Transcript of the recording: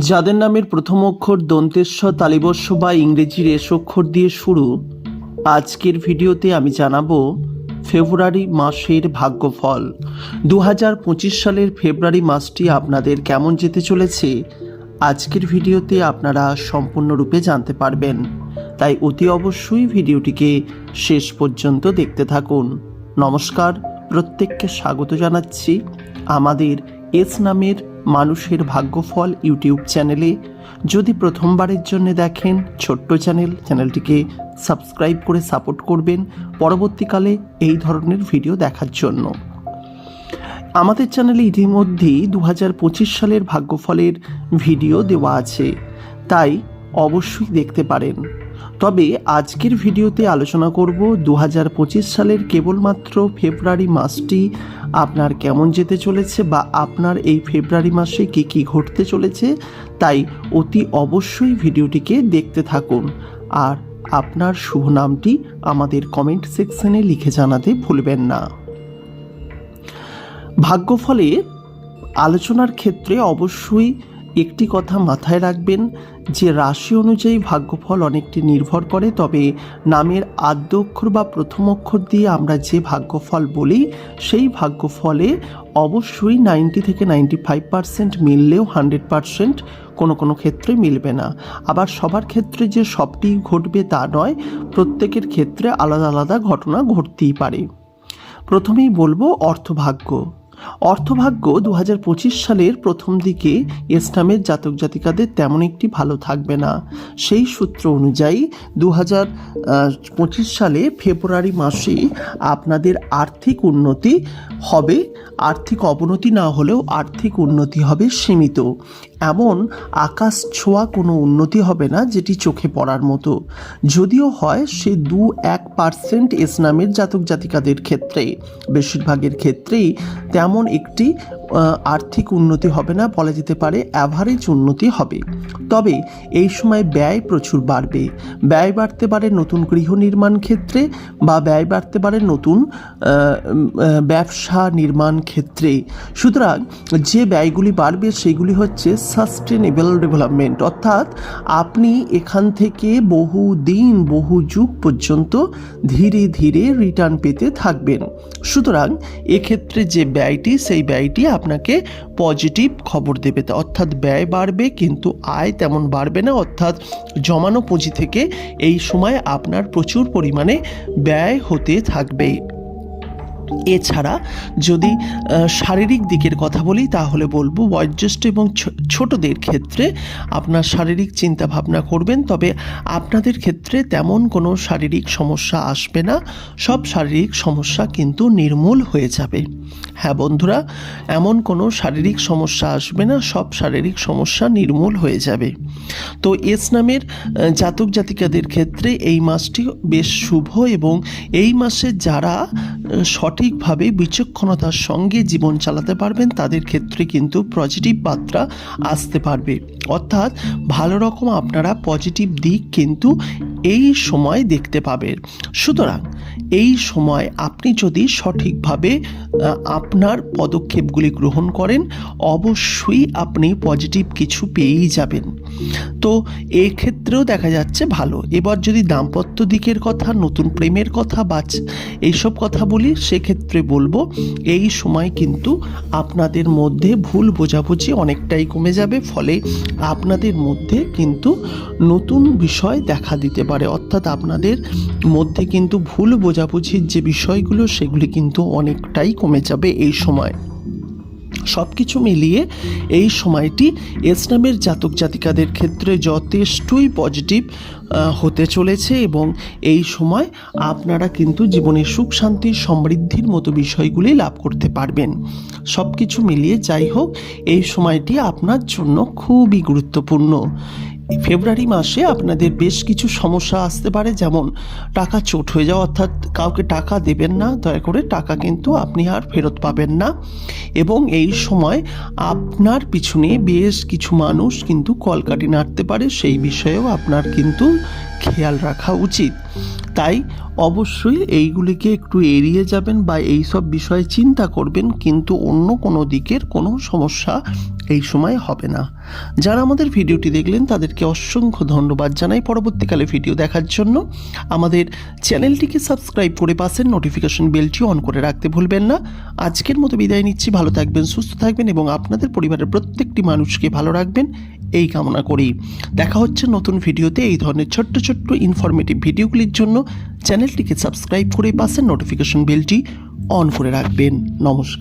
যাদের নামের প্রথম অক্ষর দন্তেশ্বর তালিবস্য বা ইংরেজির এস অক্ষর দিয়ে শুরু, আজকের ভিডিওতে আমি জানাব ফেব্রুয়ারি মাসের ভাগ্যফল। দু হাজার পঁচিশ সালের ফেব্রুয়ারি মাসটি আপনাদের কেমন যেতে চলেছে, আজকের ভিডিওতে আপনারা সম্পূর্ণরূপে জানতে পারবেন। তাই অতি অবশ্যই ভিডিওটিকে শেষ পর্যন্ত দেখতে থাকুন। নমস্কার, প্রত্যেককে স্বাগত জানাচ্ছি আমাদের এস নামের মানুষের ভাগ্যফল ইউটিউব চ্যানেলে। যদি প্রথমবারের জন্য দেখেন, ছোট্ট চ্যানেল, চ্যানেলটিকে সাবস্ক্রাইব করে সাপোর্ট করবেন পরবর্তীকালে এই ধরনের ভিডিও দেখার জন্য। আমাদের চ্যানেলে ইতিমধ্যেই দু হাজার পঁচিশ সালের ভাগ্যফলের ভিডিও দেওয়া আছে। তাই অবশ্যই দেখতে পারেন। তবে আজকের ভিডিওতে আলোচনা করব দু হাজার পঁচিশ সালের কেবলমাত্র ফেব্রুয়ারি মাসটি আপনার কেমন যেতে চলেছে বা আপনার এই ফেব্রুয়ারি মাসে কী কী ঘটতে চলেছে, তাই অতি অবশ্যই ভিডিওটিকে দেখতে থাকুন। আর আপনার শুভ নামটি আমাদের কমেন্ট সেকশনে লিখে জানাতে ভুলবেন না। ভাগ্যফলে আলোচনার ক্ষেত্রে অবশ্যই একটি কথা মাথায় রাখবেন, যে রাশি অনুযায়ী ভাগ্যফল অনেকটি নির্ভর করে, তবে নামের আদ্য অক্ষর বা প্রথম অক্ষর দিয়ে আমরা যে ভাগ্যফল বলি, সেই ভাগ্যফলে অবশ্যই নাইনটি থেকে নাইনটি ফাইভ পার্সেন্ট মিললেও হান্ড্রেড পার্সেন্ট কোনো কোনো ক্ষেত্রে মিলবে না। আবার সবার ক্ষেত্রে যে সবটি ঘটবে তা নয়, প্রত্যেকের ক্ষেত্রে আলাদা আলাদা ঘটনা ঘটতেই পারে। প্রথমেই বলব অর্থভাগ্য। অর্থভাগ্য দু হাজার পঁচিশ সালের প্রথম দিকে ইসলামের জাতক জাতিকাদের তেমন একটি ভালো থাকবে না। সেই সূত্র অনুযায়ী দু সালে ফেব্রুয়ারি মাসে আপনাদের আর্থিক উন্নতি হবে। আর্থিক অবনতি না হলেও আর্থিক উন্নতি হবে সীমিত। এমন আকাশ ছোঁয়া কোনো উন্নতি হবে না যেটি চোখে পড়ার মতো। যদিও হয়, সে দু এক পার্সেন্ট ইসলামের জাতক জাতিকাদের ক্ষেত্রে, বেশিরভাগের ক্ষেত্রেই তেমন একটি আর্থিক উন্নতি হবে না বলা যেতে পারে অ্যাভারেজ উন্নতি হবে। তবে এই সময় ব্যয় প্রচুর বাড়বে। ব্যয় বাড়তে পারে নতুন গৃহ নির্মাণ ক্ষেত্রে বা ব্যয় বাড়তে পারে নতুন ব্যবসা নির্মাণ ক্ষেত্রে। সুতরাং যে ব্যয়গুলি বাড়বে সেগুলি হচ্ছে সাস্টেনেবল ডেভেলপমেন্ট অর্থাৎ আপনি এখান থেকে বহু দিন বহু যুগ পর্যন্ত ধীরে ধীরে রিটার্ন পেতে থাকবেন। সুতরাং এক্ষেত্রে যে ব্যয়টি, সেই ব্যয়টি আপনাকে পজিটিভ খবর দেবে। অর্থাৎ ব্যয় বাড়বে কিন্তু আয় তেমন বাড়বে না। অর্থাৎ জমানো পুঁজি থেকে এই সময় আপনার প্রচুর পরিমাণে ব্যয় হতে থাকবে এছাড়া যদি শারীরিক দিকের কথা বলি তাহলে বলব বয়োজ্যেষ্ঠ এবং ছোটদের ক্ষেত্রে আপনার শারীরিক চিন্তা ভাবনা করবেন তবে আপনাদের ক্ষেত্রে তেমন কোনো শারীরিক সমস্যা আসবে না। সব শারীরিক সমস্যা কিন্তু নির্মূল হয়ে যাবে। হ্যাঁ বন্ধুরা এমন কোনো শারীরিক সমস্যা আসবে না সব শারীরিক সমস্যা নির্মূল হয়ে যাবে। তো এস নামের জাতক জাতিকাদের ক্ষেত্রে এই মাসটি বেশ শুভ এবং এই মাসে যারা আহ, সঠিকভাবে বিচক্ষণতার সঙ্গে জীবন চালাতে পারবেন, তাদের ক্ষেত্রে কিন্তু পজিটিভ বার্তা আসতে পারবে। অর্থাৎ ভালো রকম আপনারা পজিটিভ দিক কিন্তু এই সময় দেখতে পাবেন। সুতরাং এই সময় আপনি যদি সঠিকভাবে আপনার পদক্ষেপগুলি গ্রহণ করেন, অবশ্যই আপনি পজিটিভ কিছু পেয়েই যাবেন। তো এই ক্ষেত্রেও দেখা যাচ্ছে ভালো। এবার যদি দাম্পত্য দিকের কথা, নতুন প্রেমের কথা বা এইসব কথা বলি, সেক্ষেত্রে বলব, এই সময় কিন্তু আপনাদের মধ্যে ভুল বোঝাবুঝি অনেকটাই কমে যাবে, ফলে আপনাদের মধ্যে কিন্তু নতুন বিষয় দেখা দিতে পারে। অর্থাৎ আপনাদের মধ্যে কিন্তু ভুল বোঝাবুঝির যে বিষয়গুলো, সেগুলি কিন্তু অনেকটাই কমে যাবে এই সময়। সব কিছু মিলিয়ে এই সময়টি ইসলামের জাতক জাতিকাদের ক্ষেত্রে যথেষ্টই পজিটিভ হতে চলেছে এবং এই সময় আপনারা কিন্তু জীবনে সুখ, শান্তি, সমৃদ্ধির মতো বিষয়গুলি লাভ করতে পারবেন। সব কিছু মিলিয়ে যাই হোক, এই সময়টি আপনার জন্য খুবই গুরুত্বপূর্ণ। ফেব্রুয়ারি মাসে আপনাদের বেশ কিছু সমস্যা আসতে পারে, যেমন টাকা চোট হয়ে যাওয়া, অর্থাৎ কাউকে টাকা দেবেন না, দয়া করে টাকা কিন্তু আপনি আর ফেরত পাবেন না। এবং এই সময় আপনার পিছনে বেশ কিছু মানুষ কিন্তু কলকাটি নাড়তে পারে, সেই বিষয়েও আপনার কিন্তু খেয়াল রাখা উচিত। তাই অবশ্যই এইগুলিকে একটু এড়িয়ে যাবেন বা এই সব বিষয়ে চিন্তা করবেন, কিন্তু অন্য কোনো দিকের কোনো সমস্যা এই সময় হবে না। যারা আমাদের ভিডিওটি দেখলেন, তাদেরকে অসংখ্য ধন্যবাদ জানাই পরবর্তীকালে ভিডিও দেখার জন্য। আমাদের চ্যানেলটিকে সাবস্ক্রাইব করে পাশের নোটিফিকেশন বেলটি অন করে রাখতে ভুলবেন না। আজকের মতো বিদায় নিচ্ছি, ভালো থাকবেন, সুস্থ থাকবেন এবং আপনাদের পরিবারের প্রত্যেকটি মানুষকে ভালো রাখবেন। এই কামনা করি। দেখা হচ্ছে নতুন ভিডিওতে এই ধরনের ছোট্ট ছোট্ট ইনফরমেটিভ ভিডিওগুলির জন্য। চ্যানেলটিকে সাবস্ক্রাইব করে পাশের নোটিফিকেশন বেলটি অন করে রাখবেন। নমস্কার।